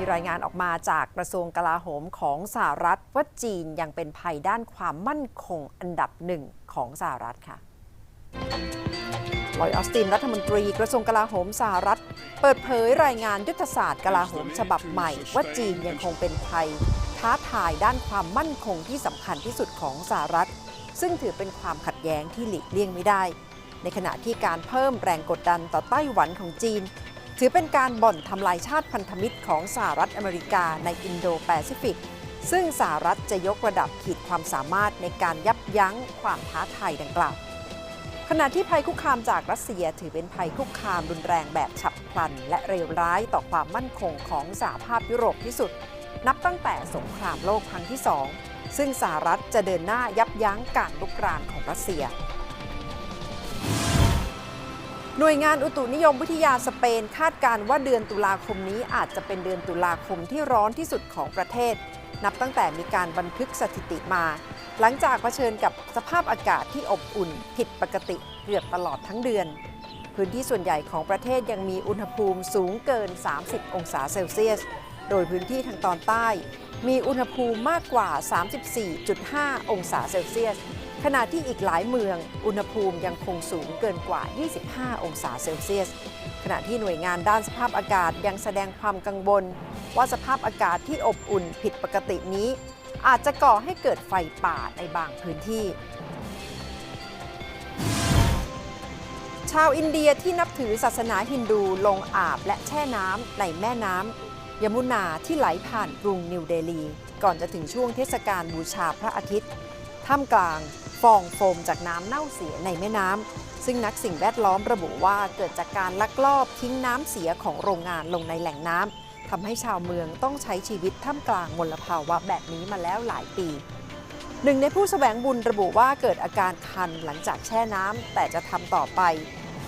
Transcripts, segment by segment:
มีรายงานออกมาจากกระทรวงกลาโหมของสหรัฐว่าจีนยังเป็นภัยด้านความมั่นคงอันดับหนึ่งของสหรัฐค่ะลอยออสตินรัฐมนตรีกระทรวงกลาโหมสหรัฐ เปิดเผยรายงานยุทธศาสตร์กลาโหมฉบับใหม่ ว่าจีนยังคงเป็นภัย ท้าทายด้านความมั่นคงที่สำคัญที่สุดของสหรัฐ ซึ่งถือเป็นความขัดแย้งที่หลีกเลี่ยงไม่ได้ ในขณะที่การเพิ่มแรงกดดันต่อไต้หวันของจีน ถือเป็นการบ่อนทำลายชาติพันธมิตรของสหรัฐอเมริกาในอินโดแปซิฟิก ซึ่งสหรัฐจะยกระดับขีดความสามารถในการยับยั้งความท้าทายดังกล่าว ขณะที่ภัยคุกคามจากรัสเซียถือเป็นภัยคุกคามรุนแรงแบบฉับพลัน และเลวร้ายต่อความมั่นคงของสหภาพยุโรปที่สุด นับตั้งแต่สงครามโลกครั้งที่สองซึ่งสหรัฐจะเดินหน้ายับยั้งการลุกรานของรัสเซีย หน่วยงานอุตุนิยมวิทยาสเปนคาดการว่าเดือนตุลาคมนี้อาจจะเป็นเดือนตุลาคมที่ร้อนที่สุดของประเทศ นับตั้งแต่มีการบันทึกสถิติมา หลังจากเผชิญกับสภาพอากาศที่อบอุ่นผิดปกติเกือบตลอดทั้งเดือน พื้นที่ส่วนใหญ่ของประเทศยังมีอุณหภูมิสูงเกิน 30 องศาเซลเซียส โดยพื้นที่ทางตอนใต้ มีอุณหภูมิมากกว่า 34.5 องศาเซลเซียส ขณะที่อีกหลายเมือง อุณหภูมิยังคงสูงเกินกว่า 25 องศาเซลเซียส ขณะที่หน่วยงานด้านสภาพอากาศยังแสดงความกังวล ว่าสภาพอากาศที่อบอุ่นผิดปกตินี้ อาจจะก่อให้เกิดไฟป่าในบางพื้นที่ ชาวอินเดียที่นับถือศาสนาฮินดูลงอาบและแช่น้ำในแม่น้ำยมุนาที่ไหลผ่านกรุงนิวเดลี ก่อนจะถึงช่วงเทศกาลบูชาพระอาทิตย์ท่ามกลางฟองโฟมจากน้ำเน่าเสียในแม่น้ำซึ่งนักสิ่งแวดล้อมระบุว่าเกิดจากการลักลอบทิ้งน้ำเสียของโรงงานลงในแหล่งน้ำทำให้ชาวเมืองต้องใช้ชีวิตท่ามกลางมลภาวะแบบนี้มาแล้วหลายปีหนึ่งในผู้แสวงบุญระบุว่าเกิดอาการคันหลังจากแช่น้ำแต่จะทำต่อไป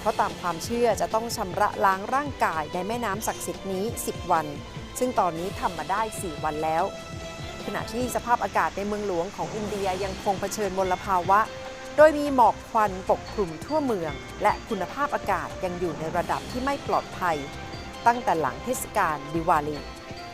เพราะตามความเชื่อจะต้องชำระล้างร่างกายในแม่น้ำศักดิ์สิทธิ์นี้ 10 วัน ซึ่งตอนนี้ทำมาได้ 4 วันแล้ว ขณะที่สภาพอากาศในเมืองหลวงของอินเดียยังคงเผชิญมลภาวะ โดยมีหมอกควันปกคลุมทั่วเมือง และคุณภาพอากาศยังอยู่ในระดับที่ไม่ปลอดภัย ตั้งแต่หลังเทศกาลดิวาลี